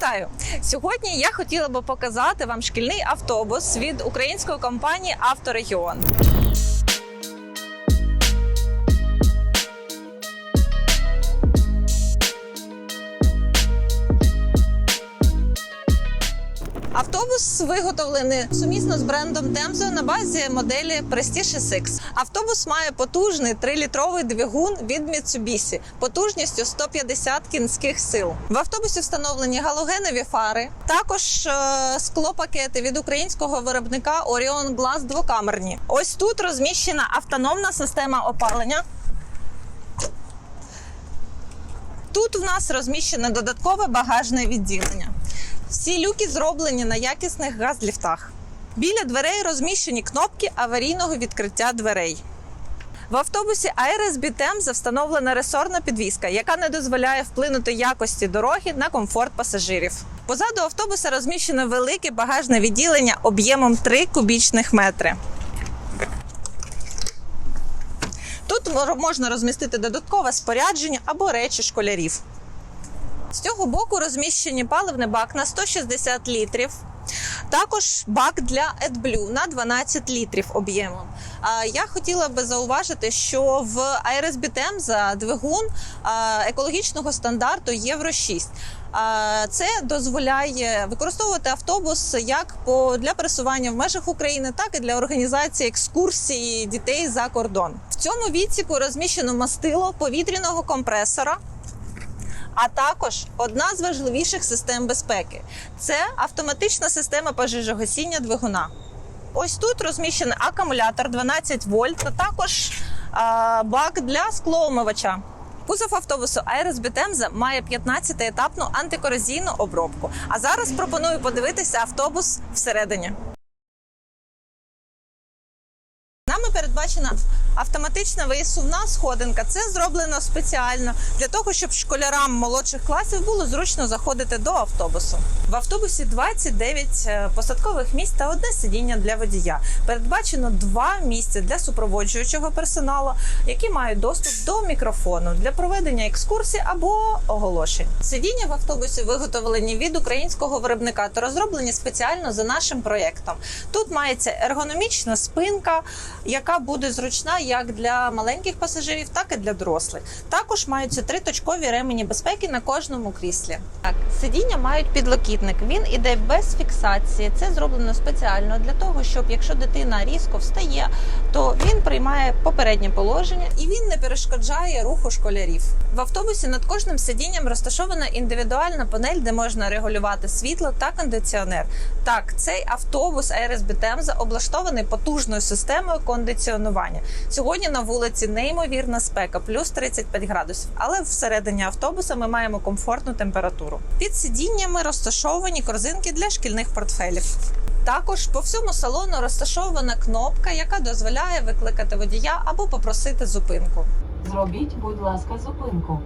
Вітаю! Сьогодні я хотіла би показати вам шкільний автобус від української компанії Авторегіон. Автобус виготовлений сумісно з брендом Темзо на базі моделі Prestige SX. Автобус має потужний 3-літровий двигун від Mitsubishi потужністю 150 кінських сил. В автобусі встановлені галогенові фари, також е, склопакети від українського виробника Orion Glass двокамерні. Ось тут розміщена автономна система опалення. Тут в нас розміщене додаткове багажне відділення. Всі люки зроблені на якісних газліфтах. Біля дверей розміщені кнопки аварійного відкриття дверей. В автобусі ARSB Темза встановлена ресорна підвізка, яка не дозволяє вплинути якості дороги на комфорт пасажирів. Позаду автобуса розміщено велике багажне відділення об'ємом 3 кубічних метри. Тут можна розмістити додаткове спорядження або речі школярів. З цього боку розміщені паливний бак на 160 літрів. Також бак для AdBlue на 12 літрів об'ємом. Я хотіла би зауважити, що в ARSB Temza двигун екологічного стандарту Євро 6. А, Це дозволяє використовувати автобус як для пересування в межах України, так і для організації екскурсій дітей за кордон. В цьому відсіку розміщено мастило повітряного компресора а також одна з важливіших систем безпеки це автоматична система пожежогасіння двигуна. Ось тут розміщений акумулятор 12 вольт, а також а, бак для склоомивача. Кузов автобусу Aerosbit Temza має 15-етапну антикорозійну обробку. А зараз пропоную подивитися автобус всередині. Автоматична висувна сходинка. Це зроблено спеціально для того, щоб школярам молодших класів було зручно заходити до автобусу. В автобусі 29 е, посадкових місць та одне сидіння для водія. Передбачено два місця для супроводжуючого персоналу, які мають доступ до мікрофону для проведення екскурсій або оголошень. Сидіння в автобусі виготовлені від українського виробника та розроблені спеціально за нашим проєктом. Тут мається ергономічна спинка, яка буде зручна як для маленьких пасажирів, так і для дорослих. Також маються три точкові ремені безпеки на кожному кріслі. Так, сидіння мають підлокітник. Він іде без фіксації. Це зроблено спеціально для того, щоб якщо дитина різко встає, то він приймає попереднє положення і він не перешкоджає руху школярів. В автобусі над кожним сидінням розташована індивідуальна панель, де можна регулювати світло та кондиціонер. Так, цей автобус ARSB Temza облаштований потужною системою кондиціонування. Сьогодні на вулиці неймовірна спека, плюс 35 градусів, але всередині автобуса ми маємо комфортну температуру. Під сидіннями розташовані корзинки для шкільних портфелів. Також по всьому салону розташована кнопка, яка дозволяє викликати водія або попросити зупинку. Зробіть, будь ласка, зупинку.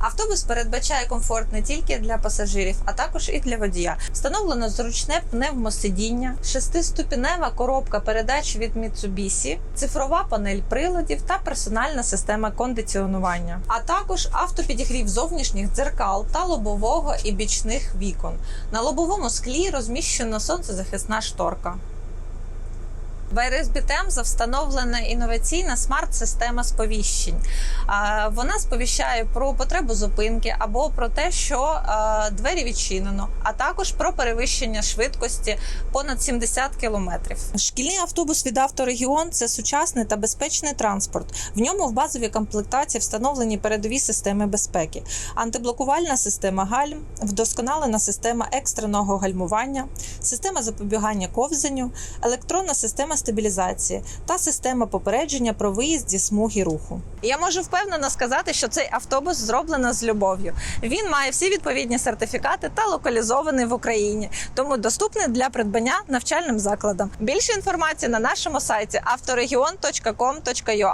Автобус передбачає комфорт не тільки для пасажирів, а також і для водія. Встановлено зручне пневмосидіння, шестиступінева коробка передач від Mitsubishi, цифрова панель приладів та персональна система кондиціонування, а також автопідігрів зовнішніх дзеркал та лобового і бічних вікон. На лобовому склі розміщена сонцезахисна шторка. В Temza встановлена інноваційна смарт-система сповіщень. Вона сповіщає про потребу зупинки або про те, що двері відчинено, а також про перевищення швидкості понад 70 кілометрів. Шкільний автобус від Авторегіон це сучасний та безпечний транспорт. В ньому в базовій комплектації встановлені передові системи безпеки, антиблокувальна система гальм, вдосконалена система екстреного гальмування, система запобігання ковзанню, електронна система стабілізації та система попередження про виїзд зі смуги руху. Я можу впевнено сказати, що цей автобус зроблено з любов'ю. Він має всі відповідні сертифікати та локалізований в Україні, тому доступний для придбання навчальним закладам. Більше інформації на нашому сайті авторегіон.com.ua